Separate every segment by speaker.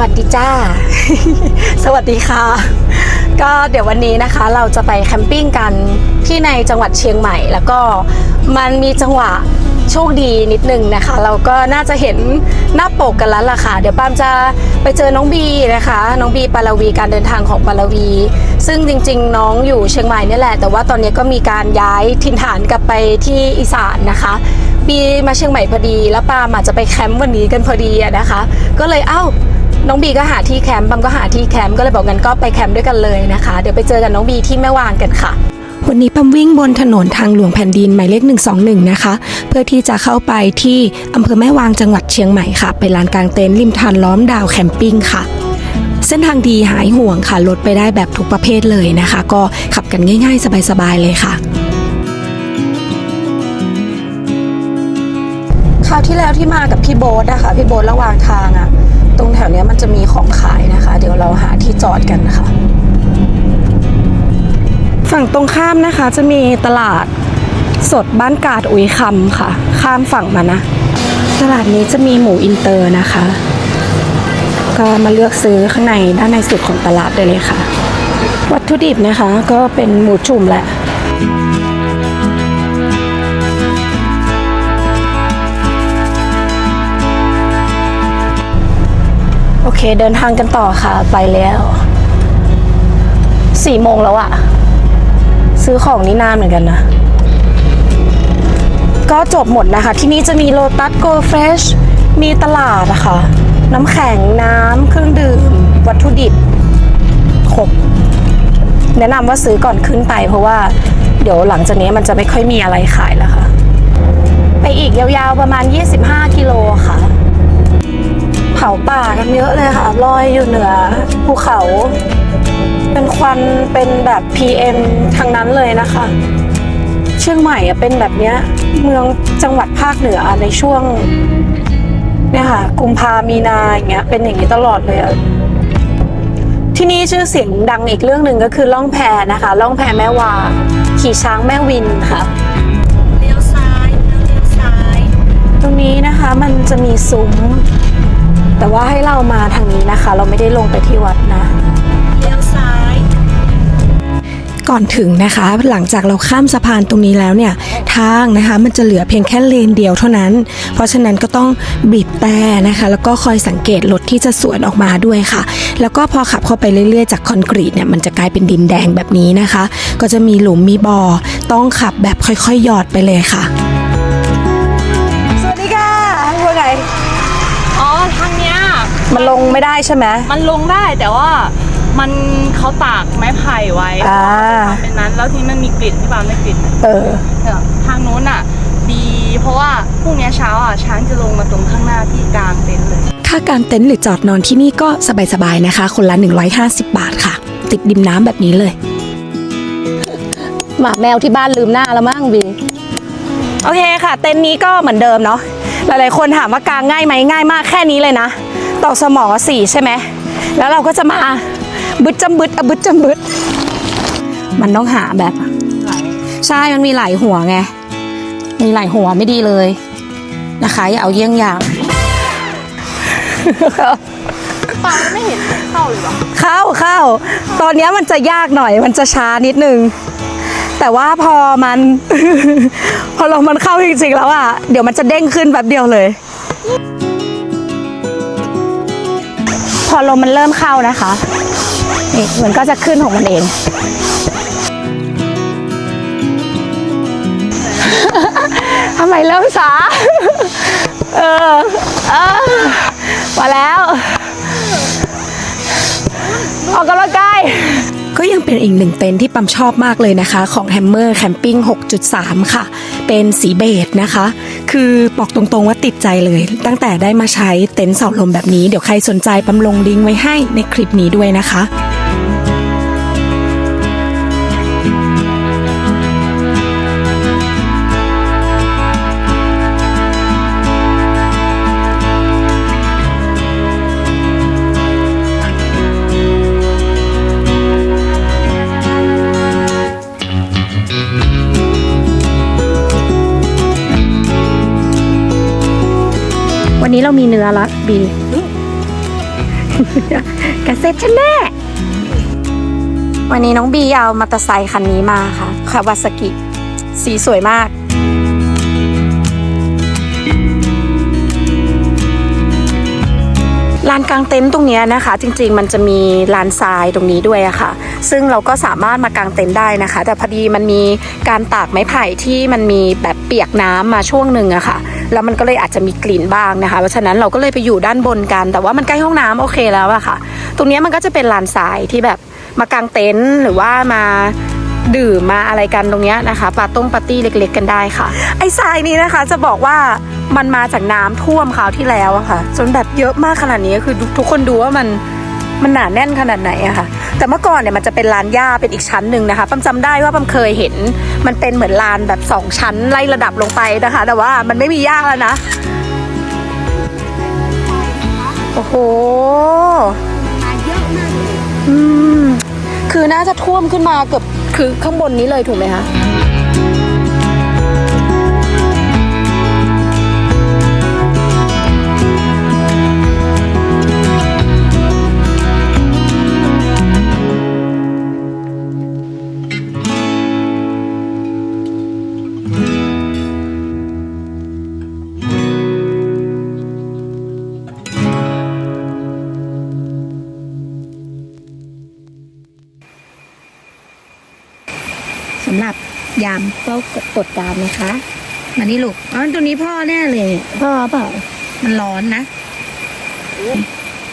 Speaker 1: วัสดีจ้า สวัสดีค่ะ ก็เดี๋ยววันนี้นะคะเราจะไปแคมปิ้งกันที่ในจังหวัดเชียงใหม่ แล้วก็มันมีจังหวะโชคดีนิดนึงนะคะ เราก็น่าจะเห็นหน้าปกกันแล้วล่ะค่ะ เดี๋ยวปามจะไปเจอน้องบีนะคะ น้องบีปาลวีการเดินทางของปาลวี ซึ่งจริง ๆ น้องอยู่เชียงใหม่นี่แหละ แต่ว่าตอนนี้ก็มีการย้ายถิ่นฐานกลับไปที่อีสานนะคะบีมาเชียงใหม่พอดี แล้วปามอาจจะไปแคมป์วันนี้กันพอดีนะคะ ก็เลยเอ้า น้องบีก็หาที่แคมป์บัมก็หาที่แคมป์ก็เลยบอกงั้นก็ไปแคมป์ด้วยกันเลยนะคะ เดี๋ยวไปเจอกันน้องบีที่แม่วางกันค่ะ
Speaker 2: วันนี้ปั๊มวิ่งบนถนนทางหลวงแผ่นดินหมายเลข 121 นะคะ เพื่อที่จะเข้าไปที่อำเภอแม่วางจังหวัดเชียงใหม่ค่ะ ไปลานกลางเต็นท์ริมทานล้อมดาวแคมปิ้งค่ะ เส้นทางดีหายห่วงค่ะลดไปได้แบบทุกประเภทเลยนะคะ ก็ขับกันง่าย ๆ สบายๆเลยค่ะ
Speaker 1: คราวที่แล้วที่มากับพี่โบ๊ทนะคะพี่โบ๊ทระหว่างทางอะ ตรงแถวนี้มันจะมีของขายนะคะ เดี๋ยวเราหาที่จอดกันนะคะ ฝั่งตรงข้ามนะคะจะมีตลาดสดบ้านกาดอุยคำค่ะ ข้ามฝั่งมานะ ตลาดนี้จะมีหมูอินเตอร์นะคะ ก็มาเลือกซื้อข้างในด้านในสุดของตลาดได้เลยค่ะ วัตถุดิบนะคะก็เป็นหมูจุ่มแหละ อเคเดินทางกันต่อค่ะไปแล้วสี่โมงแล้วอะซื้อของนี่นานเหมือนกันนะ ก็จบหมดนะคะ ที่นี่จะมีโลตัสโกเฟชมีตลาดอะคะ่ะ น้ำแข็งน้ำเครื่องดื่ม วัตถุดิบครบแนะนำว่าซื้อก่อนขึ้นไป เพราะว่าเดี๋ยวหลังจากนี้มันจะไม่ค่อยมีอะไรขายแล้วค่ะ ไปอีกยาวๆประมาณ 25 กิโลค่ะ เผาป่ากันเยอะเลยค่ะลอยอยู่เหนือภูเขา เป็นควันเป็นแบบ PM ทั้งนั้นเลยนะคะ เชียงใหม่เป็นแบบเนี้ยเมืองจังหวัดภาคเหนือในช่วงเนี่ยค่ะกุมภามีนาอย่างเงี้ยเป็นอย่างนี้ตลอดเลย ที่นี่ชื่อเสียงดังอีกเรื่องหนึ่งก็คือล่องแพนะคะล่องแพแม่วา ขี่ช้างแม่วินค่ะ
Speaker 3: เลี้ยวซ้ายเลี้ยวซ้าย
Speaker 1: ตรงนี้นะคะมันจะมีซุ้ม แต่ว่าให้เรามาทางนี้นะคะ เราไม่ได้ลงไปที่วัดนะ
Speaker 3: เลี้ยวซ้าย
Speaker 2: ก่อนถึงนะคะ หลังจากเราข้ามสะพานตรงนี้แล้วเนี่ย ทางนะคะมันจะเหลือเพียงแค่เลนเดียวเท่านั้น เพราะฉะนั้นก็ต้องบีบแต่นะคะ แล้วก็คอยสังเกตรถที่จะสวนออกมาด้วยค่ะ แล้วก็พอขับเข้าไปเรื่อยๆ จากคอนกรีตเนี่ยมันจะกลายเป็นดินแดงแบบนี้นะคะ ก็จะมีหลุมมีบ่อต้องขับแบบค่อยๆหยอดไปเลยค่ะ
Speaker 1: มันลงไม่ได้ใช่ไหม
Speaker 3: มันลงได้แต่ว่ามันเขาตากไม้ไผ่ไว้
Speaker 1: อ่า
Speaker 3: ทำเป็นนั้น แล้วทีนี้มันมีกลิ่นที่บ้านไม่กลิ่น
Speaker 1: เออ
Speaker 3: เออทางนู้นอะ ดีเพราะว่าพรุ่งนี้เช้าอะช้างจะลงมาตรงข้างหน้าที่กลางเต็นท์เลย
Speaker 2: ค่าการเต็นท์หรือจอดนอนที่นี่ก็สบายๆนะคะ คนละ 150 บาทค่ะ ติดดิมน้ำแบบนี้เลย
Speaker 1: หมาแมวที่บ้านลืมหน้าแล้วมั้งบีโอเคค่ะ เต็นท์นี้ก็เหมือนเดิมเนาะหลายๆคนถามว่ากางง่ายไหมง่ายมากแค่นี้เลยนะ ตอกสมอสี่ใช่ไหม แล้วเราก็จะมาบึดจำบึดอะบึดจำบึด มันต้องหาแบบ ใช่ มันมีหลายหัวไง มีหลายหัวไม่ดีเลยนะคะ อย่าเอาเยี่ยงอย่าง
Speaker 3: ปาไม่เห็นเข้าเลยวะ
Speaker 1: เข้าเข้า ตอนเนี้ยมันจะยากหน่อย มันจะช้านิดนึง แต่ว่าพอมัน พอลมมันเข้าจริงๆแล้วอะ เดี๋ยวมันจะเด้งขึ้นแบบเดียวเลย พอลมมันเริ่มเข้านะคะนี่มันก็จะขึ้นของมันเอง ทำไมเริ่มช้าเออ เออมาแล้ว ออกกำลังกาย
Speaker 2: ก็ยังเป็นอีกหนึ่งเต็นท์ที่ปั๊มชอบมากเลยนะคะ ของ Hammer Camping 6.3 ค่ะ เป็นสีเบจนะคะ คือบอกตรงๆว่าติดใจเลย ตั้งแต่ได้มาใช้เต็นท์เสาลมแบบนี้ เดี๋ยวใครสนใจปั๊มลงลิงก์ไว้ให้ในคลิปนี้ด้วยนะคะ
Speaker 1: วันนี้เรามีเนื้อละบีกระเซ็ตฉันแน่วันนี้น้องบีเอามอเตอร์ไซค์คันนี้มาค่ะคาวาซากิ สีสวยมาก ลานกลางเต็นท์ตรงเนี้ยนะคะ จริง ๆ มันจะมีลานทรายตรงนี้ด้วยอะค่ะ ซึ่งเราก็สามารถมากางเต็นท์ได้นะคะ แต่พอดีมันมีการตากไม้ไผ่ที่มันมีแบบเปียกน้ำมาช่วงหนึ่งอะค่ะ แล้วมันก็เลยอาจจะมีกลิ่นบ้างนะคะ เพราะฉะนั้นเราก็เลยไปอยู่ด้านบนกัน แต่ว่ามันใกล้ห้องน้ำโอเคแล้วอะค่ะ ตรงนี้มันก็จะเป็นลานทรายที่แบบมากางเต็นท์หรือว่ามาดื่มมาอะไรกันตรงนี้นะคะปาต้งปาร์ตี้เล็ก ๆ กันได้ค่ะ ไอ้ทรายนี้นะคะจะบอกว่ามันมาจากน้ำท่วมคราวที่แล้วอะค่ะ จนแบบเยอะมากขนาดนี้คือทุกคนดูว่ามัน มันหนาแน่นขนาดไหนอะค่ะ แต่เมื่อก่อนเนี่ยมันจะเป็นลานหญ้าเป็นอีกชั้นหนึ่งนะคะปั๊มจำได้ว่าปั๊มเคยเห็น มันเป็นเหมือนลานแบบสองชั้นไล่ระดับลงไปนะคะ แต่ว่ามันไม่มีหญ้าแล้วนะโอ้โหอืมคือน่าจะท่วมขึ้นมาเกือบคือข้างบนนี้เลยถูกไหมคะ
Speaker 2: สำหรับยามเฝ้ากดการนะคะ มานี่ลูกอ๋อตัวนี้พ่อแน่เลย พ่อเปล่า มันร้อนนะ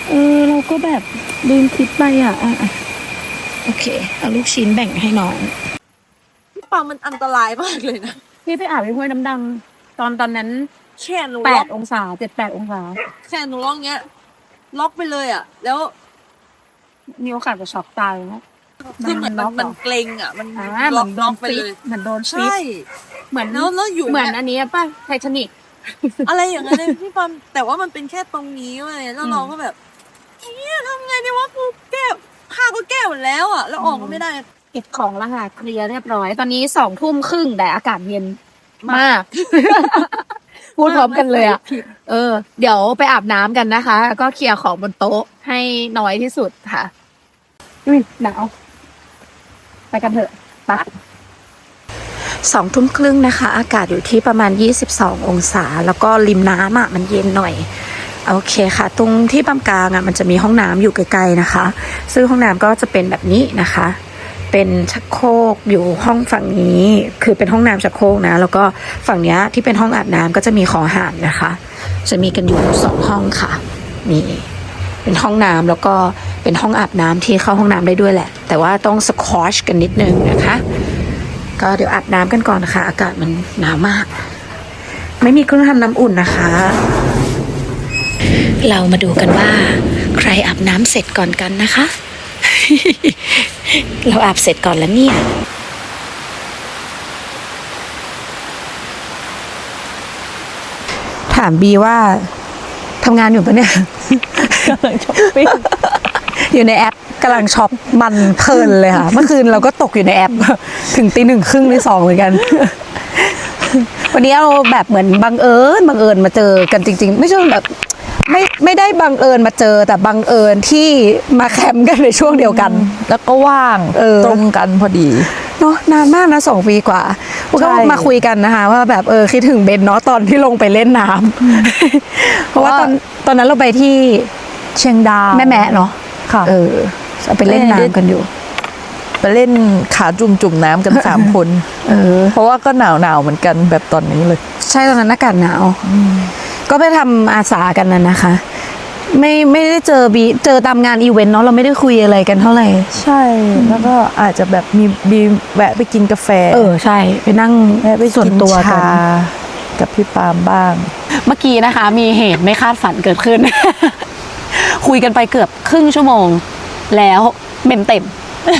Speaker 2: เออ เราก็แบบลืมคิดไปอะอะอะโอเค เอาลูกชิ้นแบ่งให้น้อง
Speaker 3: พี่ปามันอันตรายมากเลยนะ
Speaker 1: พี่ไปอาบในห้วยน้ำดัง ตอนตอนนั้น
Speaker 3: แค่หนู
Speaker 1: แป
Speaker 3: ล็อ
Speaker 1: ด
Speaker 3: ก
Speaker 1: องศาเจ็ดแปดองศา
Speaker 3: แค่หนูล็อกเงี้ย ล็อกไปเลยอะ แล้ว
Speaker 1: มีโอกาสจะช็อกตายนะ
Speaker 3: คือเหมือน
Speaker 1: ล็
Speaker 3: มั
Speaker 1: อนกเหร
Speaker 3: มัน
Speaker 1: อ
Speaker 3: เกรงอะ มัน
Speaker 1: อ่าเห
Speaker 3: ล็
Speaker 1: มื
Speaker 3: อ
Speaker 1: อกนโด
Speaker 3: ล็อนกไป
Speaker 1: ฟิต
Speaker 3: เลย
Speaker 1: เหมือนโดนฟิต
Speaker 3: ใช่
Speaker 1: เหมือน
Speaker 3: แล้วแล้วอยู่
Speaker 1: เหมือน
Speaker 3: เนี่ย
Speaker 1: อันนี้ป่ะไททานิก
Speaker 3: อะไรอย่างเงี้ยเลยพี่ปามแต่ว่ามันเป็นแค่ตรงนี้เว้ยแล้วเราก็แบบเนี่ยทำไงดีวะกูแก้ผ้าก็แก้หมดแล้วอะ แล้วออกก็ไม่ได้
Speaker 1: เก็บของแล้วค่ะเคลียร์เรียบร้อย ตอนนี้สองทุ่มครึ่งแต่อากาศเย็นมาก พูดพร้อมกันเลยอะ เออ เดี๋ยวไปอาบน้ำกันนะคะ แล้วก็เคลียร์ของบนโต๊ะให้น้อยที่สุดค่ะ อุ้ยหนาว ไปกันเถอะปะสองทุ่มครึ่งนะคะ อากาศอยู่ที่ประมาณ 22 องศา แล้วก็ริมน้ำอะมันเย็นหน่อย โอเคค่ะ ตรงที่ปั๊มกลางอะมันจะมีห้องน้ำอยู่ไกลๆนะคะ ซึ่งห้องน้ำก็จะเป็นแบบนี้นะคะ เป็นชักโครกอยู่ห้องฝั่งนี้ คือเป็นห้องน้ำชักโครกนะ แล้วก็ฝั่งนี้ที่เป็นห้องอาบน้ำก็จะมีขอหารนะคะ จะมีกันอยู่สองห้องค่ะ นี่ เป็นห้องน้ำแล้วก็เป็นห้องอาบน้ำที่เข้าห้องน้ำได้ด้วยแหละ แต่ว่าต้องสควอชกันนิดนึงนะคะ ก็เดี๋ยวอาบน้ำกันก่อนนะคะอากาศมันหนาวมาก ไม่มีเครื่องทำน้ำอุ่นนะคะ เรามาดูกันว่า ใครอาบน้ำเสร็จก่อนกันนะคะ เราอาบเสร็จก่อนแล้วเนี่ยถามบีว่าทำงานอยู่ปะเนี่ย กำลังช้อปปิ้งอยู่ในแอปกำลังช็อปมันเพลินเลยค่ะ เมื่อคืนเราก็ตกอยู่ในแอป ถึงตีหนึ่งครึ่งตีสองเหมือนกัน วันนี้เราแบบเหมือนบังเอิญบังเอิญมาเจอกันจริง ๆ ไม่ใช่แบบไม่ไม่ได้บังเอิญมาเจอแต่บังเอิญที่มาแคมป์กันในช่วงเดียวกัน
Speaker 4: แล้วก็ว่าง
Speaker 1: เออ
Speaker 4: ตรงกันพอดี
Speaker 1: เนาะนานมากนะสองปีกว่าก็
Speaker 4: ใช่
Speaker 1: มาคุยกันนะคะ ว่าแบบเออคิดถึงเบนเนาะตอนที่ลงไปเล่นน้ำเพราะว่าตอนตอนนั้นเราไปที่
Speaker 4: เชียงดาว
Speaker 1: แม่แม่เนาะ
Speaker 4: ค่ะ
Speaker 1: เออเราไปเล่น
Speaker 4: เล่น
Speaker 1: น้ำกันอยู่
Speaker 4: ไปเล่นขาจุ่มจุ่มๆน้ำกันสามคน
Speaker 1: เออ
Speaker 4: เพราะว่าก็หนาวหนาวๆเหมือนกันแบบตอนนี้เลย
Speaker 1: ใช่ตอนนั้นอากาศหนาวก็ไปทำอาสากันนะนะคะ ไม่ไม่ได้เจอบีเจอตามงานอีเวนต์เนาะเราไม่ได้คุยอะไรกันเท่าไหร่
Speaker 4: ใช่แล้วก็อาจจะแบบมีบีแวะไปกินกาแฟ
Speaker 1: เออใช่ ไปนั่ง
Speaker 4: แวะไป
Speaker 1: ส่วน
Speaker 4: กิน
Speaker 1: ตัวกั
Speaker 4: ชานกับพี่ปาล์มบ้าง
Speaker 1: เมื่อกี้นะคะ มีเหตุไม่คาดฝันเกิดขึ้น คุยกันไปเกือบครึ่งชั่วโมง แล้วเมมเต็ม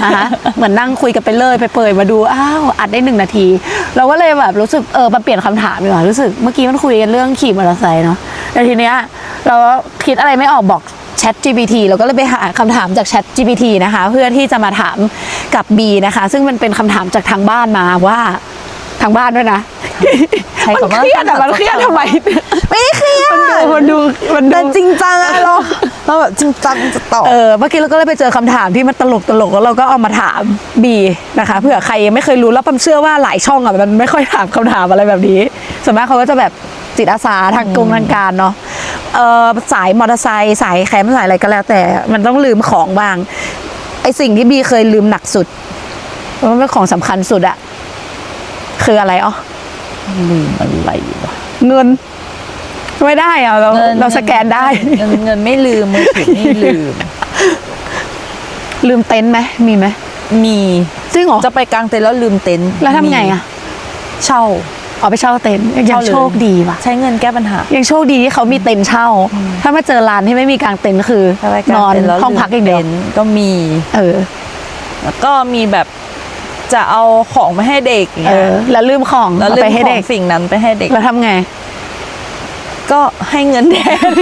Speaker 1: นะคะเหมือนนั่งคุยกันไปเลยไปเปิดมาดูอ้าวอัดได้หนึ่งนาที เราก็เลยแบบรู้สึกเออมาเปลี่ยนคำถามดีกว่ารู้สึกเมื่อกี้มันคุยกันเรื่องขี่มอเตอร์ไซค์เนาะแต่ทีเนี้ยเราคิดอะไรไม่ออกบอก Chat GPT เราก็เลยไปหาคำถามจาก Chat GPT นะคะ เพื่อที่จะมาถามกับ B นะคะ ซึ่งมันเป็นคำถามจากทางบ้านมาว่าทางบ้านด้วยนะ มัน
Speaker 3: คำว่า
Speaker 1: เครียดอะมันเครียดทำไม
Speaker 3: ไม่ได้เครียด
Speaker 1: มันดูมันดู
Speaker 3: แต่
Speaker 1: มัน
Speaker 3: จ
Speaker 1: ดู
Speaker 3: ริงจังอะเราเราแบบจริงจังจะตอบ
Speaker 1: เออเมื่อกี้เราก็เลยไปเจอคำถามที่มันตลกตลกแล้วเราก็เอามาถามบีนะคะเผื่อใครยังไม่เคยรู้แล้วปั๊มเชื่อว่าหลายช่องอะมันไม่ค่อยถามคำถามอะไรแบบนี้ส่วนมากเขาก็จะแบบจิตอาสาทางกงทางการเนาะเออสายมอเตอร์ไซค์สายแคมป์สายอะไรก็แล้ว แต่มันต้องลืมของบ้างไอสิ่งที่บีเคยลืมหนักสุดมันเป็นของสำคัญสุดอะคืออะไรอ๋อ
Speaker 3: ลืมอะไรวะ
Speaker 1: เงิน ไม่ได้อะเราเราสแกนได้
Speaker 3: เงินเงินไม่ลืมมือถือไม่ลืม
Speaker 1: ลืมเต็นท์ไหมมีไหม
Speaker 3: มี
Speaker 1: จริงเหรอ
Speaker 3: จะไปกางเต็นท์แล้วลืมเต็นท์
Speaker 1: แล้วทำไงอะ
Speaker 3: เช่า
Speaker 1: เอาไปเช่าเต็นท์ยั
Speaker 3: เช่างเลย
Speaker 1: โชคดีว่ะ
Speaker 3: ใช้เงินแก้ปัญหา
Speaker 1: ยังโชคดีที่เขามีเต็นท์เช่า ถ้ามาเจอร้านที่ไม่มีกางเต็นท์คือ
Speaker 3: ถ้าไป
Speaker 1: น
Speaker 3: กาง
Speaker 1: อน
Speaker 3: เต็นท์แล้ว
Speaker 1: ห้องพักอย่างเดียว
Speaker 3: ลืมต็นท์ก็มี
Speaker 1: เออ
Speaker 3: แล้วก็มีแบบ จะเอาของมาให้เด็กอย่าง
Speaker 1: เอ
Speaker 3: เงี้ย
Speaker 1: อ แล้วลืมของ
Speaker 3: แล้ว
Speaker 1: เอา
Speaker 3: ลื
Speaker 1: ไป
Speaker 3: ม
Speaker 1: ให้
Speaker 3: ขอ
Speaker 1: เด็
Speaker 3: ง
Speaker 1: ก
Speaker 3: สิ่งนั้นไปให้เด็ก
Speaker 1: แล้วทำไง
Speaker 3: ก็ให้เงินแทน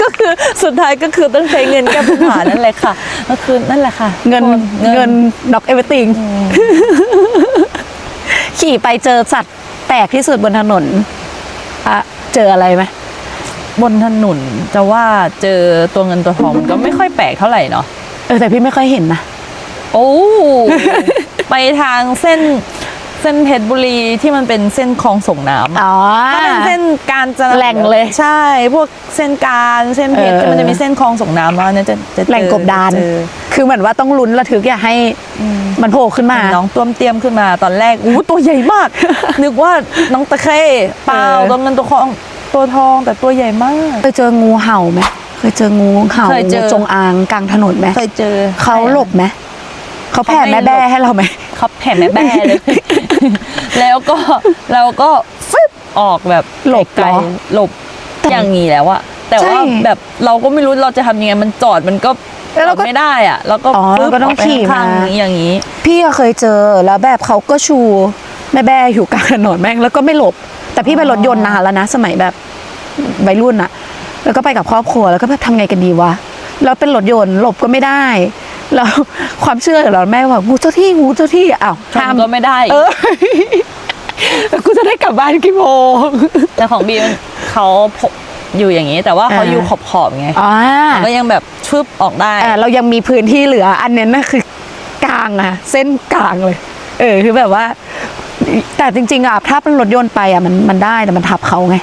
Speaker 3: ก็คือสุดท้ายก็คือต้องใช้เงินแก้ปัญหานั่นแหละค่ะ ก็คือนั่นแหละค่ะ
Speaker 1: เงิน
Speaker 3: ทุกค
Speaker 1: เงินดอกเอเวอร์ติงขี่ไปเจอสัตว์แปลกที่สุดบนถนนอะเจออะไรไหม
Speaker 3: บนถนนจะว่าเจอตัวเงินตัวทองมันก็ไม่ค่อยแปลกเท่าไหร่เนาะ
Speaker 1: เออแต่พี่ไม่ค่อยเห็นนะ
Speaker 3: โอ้ ไปทางเส้นเส้นเพชรบุรีที่มันเป็นเส้นคลองส่งน้ำอะ
Speaker 1: อ๋อ
Speaker 3: ถ้าเป็นเส้นการจะ
Speaker 1: แหล่งเลย
Speaker 3: ใช่ พวกเส้นการเส้นเพชร
Speaker 1: เออ
Speaker 3: ที่มันจะมีเส้นคลองส่งน้ำแล้วเนี่ยจะจะเจอ
Speaker 1: แหล่งกบดาน
Speaker 3: เจอ
Speaker 1: คือเหมือนว่าต้องลุ้นระทึกอย่าให้มันโผล่ขึ้นมา
Speaker 3: น้องต้วมเตรียมขึ้นมาตอนแรกอู้ตัวใหญ่มาก นึกว่าน้องตะเข้เปล่า
Speaker 1: เออ
Speaker 3: ตัวเงินตัวทองตัวทองแต่ตัวใหญ่มาก
Speaker 1: เคยเจองูเห่าไหมเคยเจองูเห่า
Speaker 3: เคยเจอ
Speaker 1: งูจงอางกลางถนนไหม
Speaker 3: เคยเจอ
Speaker 1: เขาหลบไหม เขาแผ่
Speaker 3: เขาไม่
Speaker 1: แม่แบ้
Speaker 3: หลบ
Speaker 1: ให้เราไหม
Speaker 3: เขาแผ่แม่แบ้เลย แล้วก็เราก็ฟึบออกแบบ
Speaker 1: หลบ
Speaker 3: ไกล
Speaker 1: เหรอ
Speaker 3: ๆหลบอย่างนี้แล้วอะแต่
Speaker 1: ใช่
Speaker 3: ว่าแบบเราก็ไม่รู้เราจะทำยังไงมันจอดมันก็
Speaker 1: แล้วเราก็
Speaker 3: จอดไม่ได้อะแล้วก็
Speaker 1: อ๋อ
Speaker 3: ฟึบ
Speaker 1: เราก็ต้อง
Speaker 3: กไป
Speaker 1: ขี่
Speaker 3: ข้าง
Speaker 1: มา
Speaker 3: ๆอย่างนี้
Speaker 1: พี่ก็เคยเจอแล้วแบบเขาก็ชูแม่แบ้อยู่กลางถนนแม่งแล้วก็ไม่หลบ แต่พี่ไปรถยนต์นานแล้วนะ สมัยแบบวัยรุ่นอะแล้วก็ไปกับครอบครัวแล้วก็แบบทำไงกันดีวะแล้วเป็นรถยนต์หลบก็ไม่ได้ แล้วความเชื่อของเราแม่ว่างูเจ้าที่งูเจ้าที่อ้าว
Speaker 3: ชนก็ไม่ได้
Speaker 1: เออแล้วกูจะได้กลับบ้านกี่โมง
Speaker 3: แต่ของบีมันเขาพกอยู่อย่างนี้ แต่ว่าเขา
Speaker 1: อ่า
Speaker 3: อยู่ขอบขอบๆไง
Speaker 1: อ่า
Speaker 3: ก็ยังแบบชึบออกได้
Speaker 1: อ่าเรายังมีพื้นที่เหลือ อันเนี้ยน่ะคือกลางอะเส้นกลางเลย เออคือแบบว่า แต่จริงๆอะถ้าเป็นรถยนต์ไปอะมันมันได้แต่มันทับเขาไง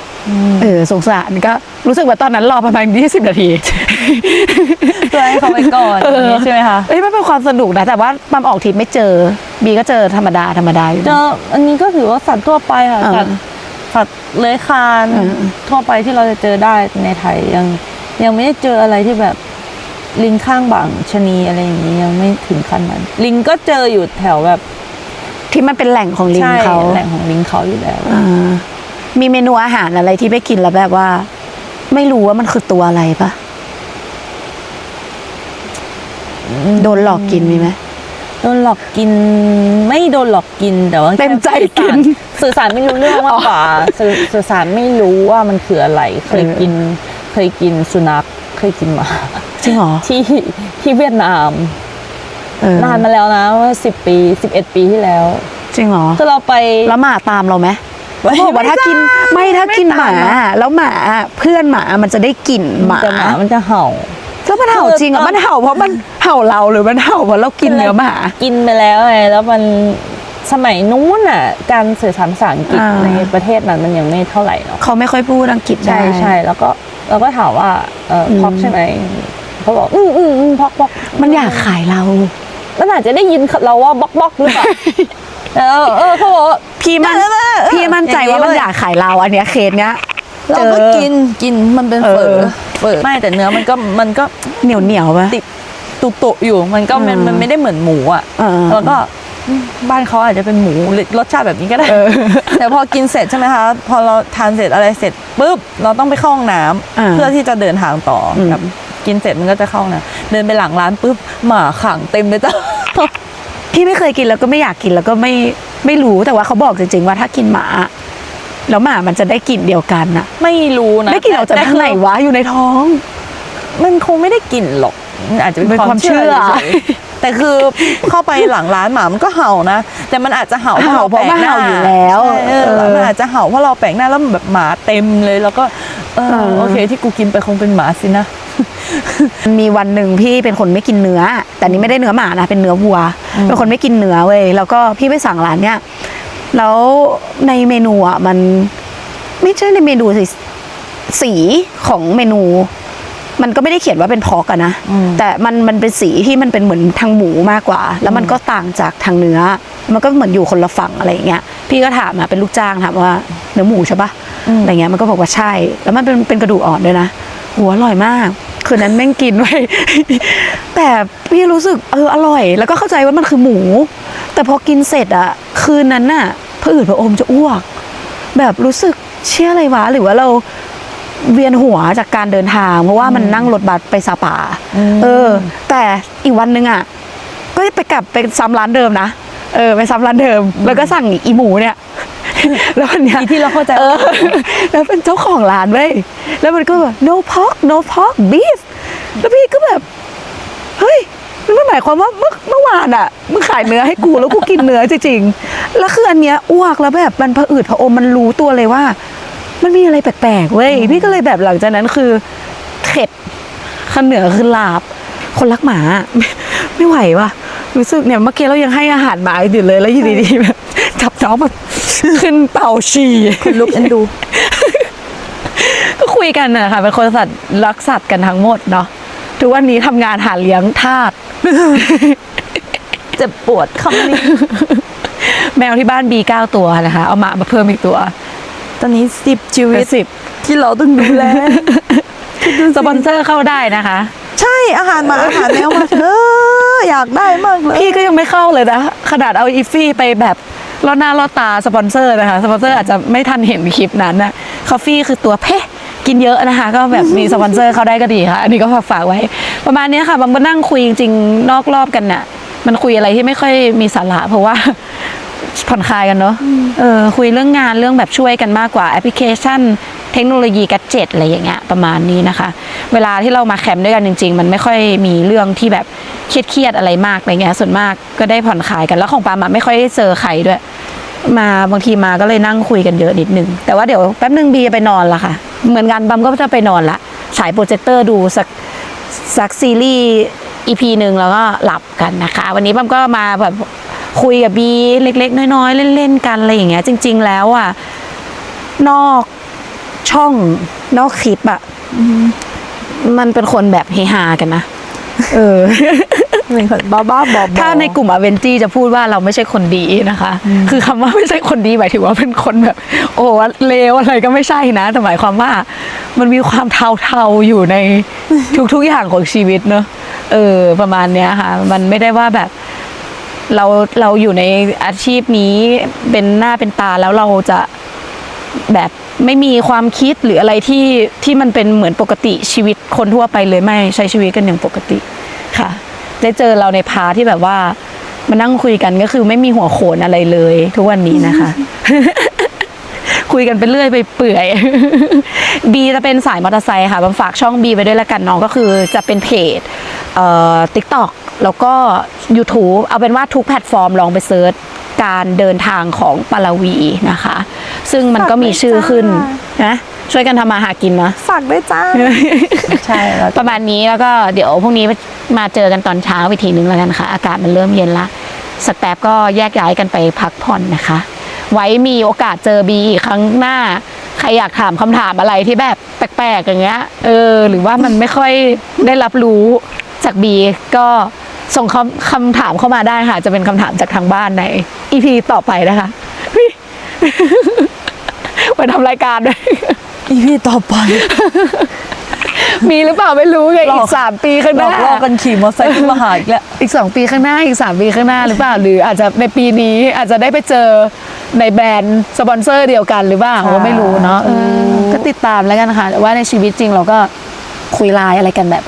Speaker 1: เออสงสารก็รู้สึกว่าตอนนั้นรอประมาณ20 นาที
Speaker 3: เพื่อให้เขาไปก่อน
Speaker 1: เออ
Speaker 3: อย่างนี้ใช่ไหมคะ
Speaker 1: เอ้ยมันเป็นความสนุกนะแต่ว่าปั๊มออกทริปไม่เจอ บีก็เจอธรรมดาธรรมดาอยู่
Speaker 3: เจออันนี้ก็ถือว่าสัตว์ทั่วไปค่ะ
Speaker 1: อ่า
Speaker 3: สัตว์สัตว์เลื้อยคลาน
Speaker 1: อ่า
Speaker 3: ทั่วไปที่เราจะเจอได้ในไทยยัง ยังไม่ได้เจออะไรที่แบบลิงข้างบางชะนีอะไรอย่างนี้ยังไม่ถึงขั้นนั้น ลิงก็เจออยู่แถวแบบ
Speaker 1: ที่มันเป็นแหล่งของลิง
Speaker 3: ใช่
Speaker 1: เขา
Speaker 3: แหล่งของลิงเขาอยู่แล้ว
Speaker 1: อ่ามีเมนูอาหารอะไรที่ไปกินแล้วแบบว่า ไม่รู้ว่ามันคือตัวอะไรปะโดนหลอกกินมีไหม
Speaker 3: โดนหลอกกินไม่โดนหลอกกินแต่ว่า
Speaker 1: เต็มใจกิน
Speaker 3: สื่อสารไม่รู้เรื่องมากกว่าสื่อสื่อสารไม่รู้ว่ามันคืออะไร เคย
Speaker 1: เออ
Speaker 3: กินเคยกินสุนัขเคยกินหมา
Speaker 1: จริงเหรอ
Speaker 3: ที่ที่เวียดนาม
Speaker 1: เออ นา
Speaker 3: นมาแล้วนะว่าสิบปีสิบเอ็ดปีที่แล้ว
Speaker 1: จริงเหรอ
Speaker 3: คือเราไป
Speaker 1: แล้วหมาตามเราไหม
Speaker 3: ไม่
Speaker 1: เขาบอกว่าถ้ากินไม่ถ้ากินหมา
Speaker 3: ไตนะ
Speaker 1: แล้วหมาเพื่อนหมามันจะได้กลิ่นหมา
Speaker 3: แต่หมามันจะเห่า
Speaker 1: แล้วมันเห่าจริงเหรอะ
Speaker 3: คือ
Speaker 1: มันเห่าเพราะมันเห่าเราหรือมันเห่าเพราะเรากินเนื้อหมา
Speaker 3: กินไปแล้วไงแล้วมันสมัยนู้นอะ การสื่อสารภาษาอังกฤษ
Speaker 1: อ่า
Speaker 3: ในประเทศนั้นมันยังไม่เท่าไหร่เนาะ
Speaker 1: เขาไม่ค่อยพูดอังกฤษได้
Speaker 3: ใช่ใช่แล้วก็เราก็ถามว่าเอออ
Speaker 1: ม
Speaker 3: พอกใช่ไหมเขาบอกอืมอืมอืมพอกพอก
Speaker 1: มันอยากขายเรา
Speaker 3: มันอาจจะได้ยินเราว่าบล็อกบล็อกหรือเปล่าแล้วเออเขาบอกว่า
Speaker 1: พี่มัน
Speaker 3: เออเออเออ
Speaker 1: พี่มั่นใจว่ามัน
Speaker 3: อย่างนี้เว้ย
Speaker 1: อยากขายเราอันเนี้ยเคสเนี้ย
Speaker 3: เราก็
Speaker 1: เจอ
Speaker 3: กินกินมันเป็น
Speaker 1: เอ
Speaker 3: เฝ
Speaker 1: อ
Speaker 3: อ เฝอไม่แต่เนื้อมันก็มันก็
Speaker 1: เหนียวเหนียวๆปะ
Speaker 3: ติดตุตุอยู่มันก็มัน
Speaker 1: อืม
Speaker 3: มันไม่ได้เหมือนหมูอะ
Speaker 1: เออ
Speaker 3: แล้วก็อืมบ้านเขาอาจจะเป็นหมูหรือรสชาติแบบนี้ก็ได้แต่พอกินเสร็จใช่ไหมคะ พอเราทานเสร็จอะไรเสร็จปุ๊บเราต้องไปเข้าห้องน้ำ
Speaker 1: อ่า
Speaker 3: เพื่อที่จะเดินทางต่ออ
Speaker 1: ม
Speaker 3: แบบ กินเสร็จมันก็จะเข้าห้องน้ำเดินไปหลังร้านปุ๊บหมาขังเต็มเลยจ้ะ
Speaker 1: พี่ไม่เคยกินแล้วก็ไม่อยากกินแล้วก็ไม่ไม่รู้แต่ว่าเขาบอกจริงๆว่าถ้ากินหมาแล้วหมามันจะได้กลิ่นเดียวกันน่ะ
Speaker 3: ไม่รู้นะ
Speaker 1: ได้กลิ่นออกจาก
Speaker 3: แต่
Speaker 1: ทางไหนวะอยู่ในท้อง
Speaker 3: มันคงไม่ได้กลิ่นหรอกมันอาจจะเป็น
Speaker 1: เป็นความม
Speaker 3: คาวเชื่อ
Speaker 1: เชื่อ
Speaker 3: เฉยๆแต่คือเข้าไปหลังร้านหมามันก็เห่านะ แต่มันอาจจะเห่าเพราะ
Speaker 1: เห่า
Speaker 3: เราแปลกหน้า
Speaker 1: เพราะว่าเห่าอยู่แล้ว
Speaker 3: ใช่เออ
Speaker 1: เออ
Speaker 3: มันอาจจะเห่าเพราะเราแปลกหน้าแล้วแบบหมาเต็มเลย แล้วก็เออ
Speaker 1: เออ
Speaker 3: โอเคที่กูกินไปคงเป็นหมาสินะ
Speaker 1: มีวันหนึ่งพี่เป็นคนไม่กินเนื้อ แต่นี่ไม่ได้เนื้อหมานะเป็นเนื้อวัว เป็นคนไม่กินเนื้อเว้ยแล้วก็พี่ไปสั่งร้านเนี้ยแล้วในเมนูอะมันไม่ใช่ในเมนูสิสีของเมนู มันก็ไม่ได้เขียนว่าเป็นพอกอะนะ
Speaker 3: อืม
Speaker 1: แต่มันมันเป็นสีที่มันเป็นเหมือนทางหมูมากกว่า แล้วมันก็ต่างจากทางเนื้อ มันก็เหมือนอยู่คนละฝั่งอะไรอย่างเงี้ยพี่ก็ถามอะเป็นลูกจ้างถามว่าเนื้อหมูใช่ปะอะไรเงี้ยมันก็บอกว่าใช่ แล้วมันเป็นเป็นกระดูกอ่อนด้วยนะหัวอร่อยมาก คืนนั้นแม่งกินไว้ แต่พี่รู้สึกเอออร่อย แล้วก็เข้าใจว่ามันคือหมู แต่พอกินเสร็จอะคืนนั้นน่ะผะอืดผะอมจะอ้วก แบบรู้สึกเชื่ออะไรวะหรือว่าเราเวียนหัวจากการเดินทาง เพราะว่ามันนั่งรถบัสไปซาป่าเออ แต่อีกวันหนึ่งอะก็ไปกลับไปซ้ำร้านเดิมนะเออไปซ้ำร้านเดิม แล้วก็สั่งอีหมูเนี่ย แล้ววันเนี้ย
Speaker 3: อีที่เราเข้าใจ
Speaker 1: เออแล้วเป็นเจ้าของร้านเว้ยแล้วมันก็แบบ no pork no pork beef แล้วพี่ก็แบบ เฮ้ยมันหมายความว่าเมื่อเมื่อวานอะมึงขายเนื้อให้กูแล้วกูกินเนื้อจริงๆแล้วคืออันเนี้ยอ้วกแล้วแบบมันผะอืดผะอมมันรู้ตัวเลยว่า มันมีอะไรแปลกๆเว้ยพี่ก็เลยแบบหลังจากนั้นคือเข็ดขันเหนือคือลาบ คนรักหมา ไม่ไม่ไหวว่ะรู้สึกเนี่ยเมื่อกี้เรายังให้อาหารหมาอยู่เลยแล้วอยู่ดีๆแบบ จับน้องแบบขึ้นเป่าฉี่
Speaker 3: ลุกเอ็นดู
Speaker 1: ก็คุยกันนะคะเป็นคนสัตว์รักสัตว์กันทั้งหมดเนาะทุกวันนี้ทำงานหาเลี้ยงทาส
Speaker 3: เจ็บปวดคำนี้
Speaker 1: แมวที่บ้านบีเก้าตัวนะคะ เอาหมามาเพิ่มอีกตัว
Speaker 3: ตอนนี้สิบชีวิ
Speaker 1: เป็
Speaker 3: ต
Speaker 1: นสิบ
Speaker 3: ที่เราต้องดูแล
Speaker 1: สปอนเซอร์เข้าได้นะคะ
Speaker 3: ใช่อาหารหมาอาหารแมวมาเธออยากได้มากเลย
Speaker 1: พี่ก็ยังไม่เข้าเลยนะ ขนาดเอาอีฟี่ไปแบบ ล่อหน้าล่อตาสปอนเซอร์นะคะสปอนเซอร์อาจจะไม่ทันเห็นคลิปนั้นนะคอฟฟี่คือตัวเพ่กินเยอะนะคะ ก็แบบมีสปอนเซอร์เขาได้ก็ดีค่ะ อันนี้ก็ฝากฝากไว้ ประมาณนี้ค่ะบางก็นั่งคุยจริงๆนอกรอบกันน่ะ มันคุยอะไรที่ไม่ค่อยมีสาระเพราะว่าผ่อนคลายกันเนาะเออคุยเรื่องงานเรื่องแบบช่วยกันมากกว่าแอปพลิเคชัน เทคโนโลยีกัจเจ็ตอะไรอย่างเงี้ยประมาณนี้นะคะ เวลาที่เรามาแคมป์ด้วยกันจริง ๆ มันไม่ค่อยมีเรื่องที่แบบเครียดๆอะไรมากอะไรเงี้ยส่วนมากก็ได้ผ่อนคลายกันแล้วของปามอะไม่ค่อยได้เจอใครด้วย มาบางทีมาก็เลยนั่งคุยกันเยอะนิดนึง แต่ว่าเดี๋ยวแป๊บนึงบีจะไปนอนละค่ะ เหมือนกันบัมก็จะไปนอนละฉายโปรเจคเตอร์ดูสักสักซีรีส์ EP หนึ่งแล้วก็หลับกันนะคะ วันนี้ปั๊มก็มาแบบคุยกับบีเล็ก ๆ น้อยๆ เล่นๆกันอะไรอย่างเงี้ยจริง ๆ แล้วอะนอก ช่องนอกคลิปอะมันเป็นคนแบบเฮฮากันนะ เออ
Speaker 3: เป็นคนบ้าบ้าๆบอๆ
Speaker 1: ถ้าในกลุ่มอเวนจีจะพูดว่าเราไม่ใช่คนดีนะคะ คือคำว่าไม่ใช่คนดีหมายถึงว่าเป็นคนแบบ โอ้เลวอะไรก็ไม่ใช่นะแต่หมายความว่า มันมีความเทาๆอยู่ในทุกๆอย่างของชีวิตเนอะเออ ประมาณเนี้ยค่ะ มันไม่ได้ว่าแบบเราเราอยู่ในอาชีพนี้เป็นหน้าเป็นตาแล้วเราจะ แบบไม่มีความคิดหรืออะไรที่ที่มันเป็นเหมือนปกติชีวิตคนทั่วไปเลยไม่ใช้ชีวิตกันอย่างปกติค่ะ ได้เจอเราในพาร์ที่แบบว่ามานั่งคุยกันก็คือไม่มีหัวโขนอะไรเลย ทุกวันนี้นะคะ คุยกันไปเรื่อยไปเปื่อยบีจะเป็นสายมอเตอร์ไซค์ค่ะบำฝากช่องบีไปด้วยละกันน้องก็คือจะเป็นเพจเอ่อ TikTok แล้วก็ YouTube เอาเป็นว่าทุกแพลตฟอร์มลองไปเซิร์ช การเดินทางของปาลาวีนะคะ ซึ่งมันก็มีชื่อขึ้นนะช่วยกันทำมาหากินนะ
Speaker 3: ฝากด้วยจ้าใช่แล้ว
Speaker 1: ประมาณนี้แล้วก็เดี๋ยวพรุ่งนี้มาเจอกันตอนเช้าวิธีนึงแล้วกันค่ะ อากาศมันเริ่มเย็นละสักแป๊บก็แยกย้ายกันไปพักผ่อนนะคะ ไว้มีโอกาสเจอบีอีกครั้งหน้า ใครอยากถามคำถามอะไรที่แบบแปลกๆอย่างเงี้ยเออ หรือว่ามันไม่ค่อยได้รับรู้จากบีก็ ส่งคำคำถามเข้ามาได้ค่ะ จะเป็นคำถามจากทางบ้านในอีพีต่อไปนะคะไปทำรายการด้วย
Speaker 3: อีพีต่อไป
Speaker 1: มีหรือเปล่าไม่รู้ไง
Speaker 3: หล
Speaker 1: อี
Speaker 3: อก
Speaker 1: กสามปีข้างห
Speaker 3: หล
Speaker 1: น้า
Speaker 3: อกล่อกันขี่มอเตอร์ไซค์ขึ้นมาหาอีกแล้ว
Speaker 1: อีกสองปีข้างหน้าอีกสามปีข้างหน้าหรือเปล่า หรืออาจจะในปีนี้อาจจะได้ไปเจอในแบรนด์สปอนเซอร์เดียวกันหรือเปล่า
Speaker 3: ค่ะ
Speaker 1: ก็ไม่รู้เนาะเออก็ติดตามแล้วกันค่ะแต่ว่าในชีวิตจริงเราก็คุยไลน์อะไรกันแบบ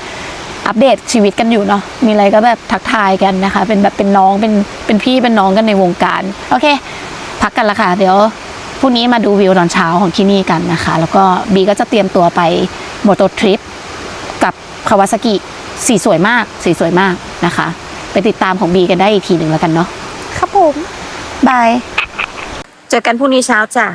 Speaker 1: อัปเดตชีวิตกันอยู่เนาะมีอะไรก็แบบทักทายกันนะคะ เป็นแบบเป็นน้องเป็นเป็นพี่เป็นน้องกันในวงการโอเค พักกันละค่ะ เดี๋ยวพรุ่งนี้มาดูวิวตอนเช้าของที่นี่กันนะคะ แล้วก็บีก็จะเตรียมตัวไปโมโตทริปกับคาวาซากิสีสวยมากสีสวยมากนะคะ
Speaker 5: ไปติดตามของบีกันได้อีกทีหนึ่งแล้วกันเนาะ
Speaker 1: ครับผม
Speaker 5: บาย
Speaker 1: เจอกันพรุ่งนี้เช้าจ้ะ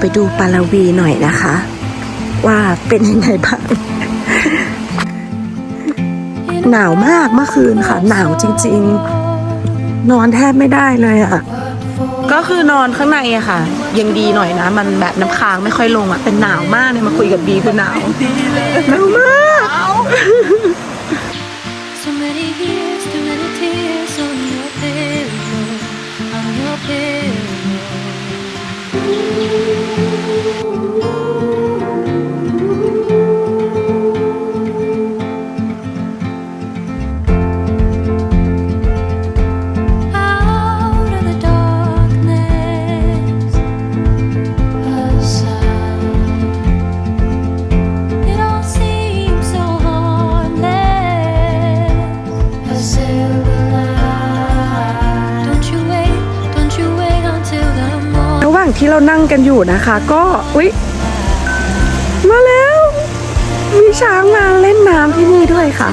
Speaker 2: ไหนเราไปดูปาราวีหน่อยนะคะ ว่าเป็นยังไงบ้าง หนาวมากเมื่อคืนค่ะ หนาวจริง ๆ นอนแทบไม่ได้เลยอะ
Speaker 1: ก็คือนอนข้างในอะค่ะ ยังดีหน่อยนะ มันแบบน้ำค้างไม่ค่อยลงอะแต่หนาวมากเลยมาคุยกับบีคือหนาวหนาวมาก
Speaker 2: นั่งกันอยู่นะคะ ก็อุ๊ยมาแล้ว มีช้างมาเล่นน้ำที่นี่ด้วยค่ะ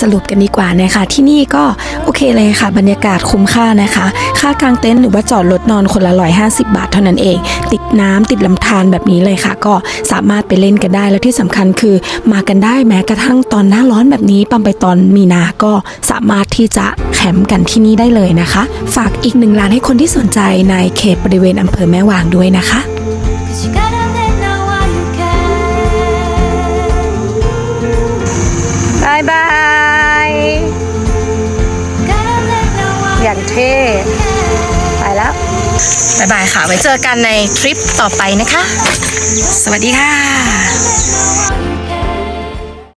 Speaker 2: สรุปกันดีกว่านะคะที่นี่ก็โอเคเลยค่ะ บรรยากาศคุ้มค่านะคะ ค่ากางเต็นท์หรือว่าจอดรถนอนคนละ 150 บาทเท่านั้นเอง ติดน้ำติดลำธารแบบนี้เลยค่ะ ก็สามารถไปเล่นกันได้แล้วที่สำคัญคือมากันได้แม้กระทั่งตอนหน้าร้อนแบบนี้ปังไปตอนมีนาก็สามารถที่จะแคมป์กันที่นี่ได้เลยนะคะ ฝากอีกหนึ่งร้านให้คนที่สนใจในเขตบริเวณอำเภอแม่วางด้วยนะคะ
Speaker 1: อย่างเท่ ไปแล้วบายบายค่ะ ไว้เจอกันในทริปต่อไปนะคะ สวัสดีค่ะ
Speaker 6: you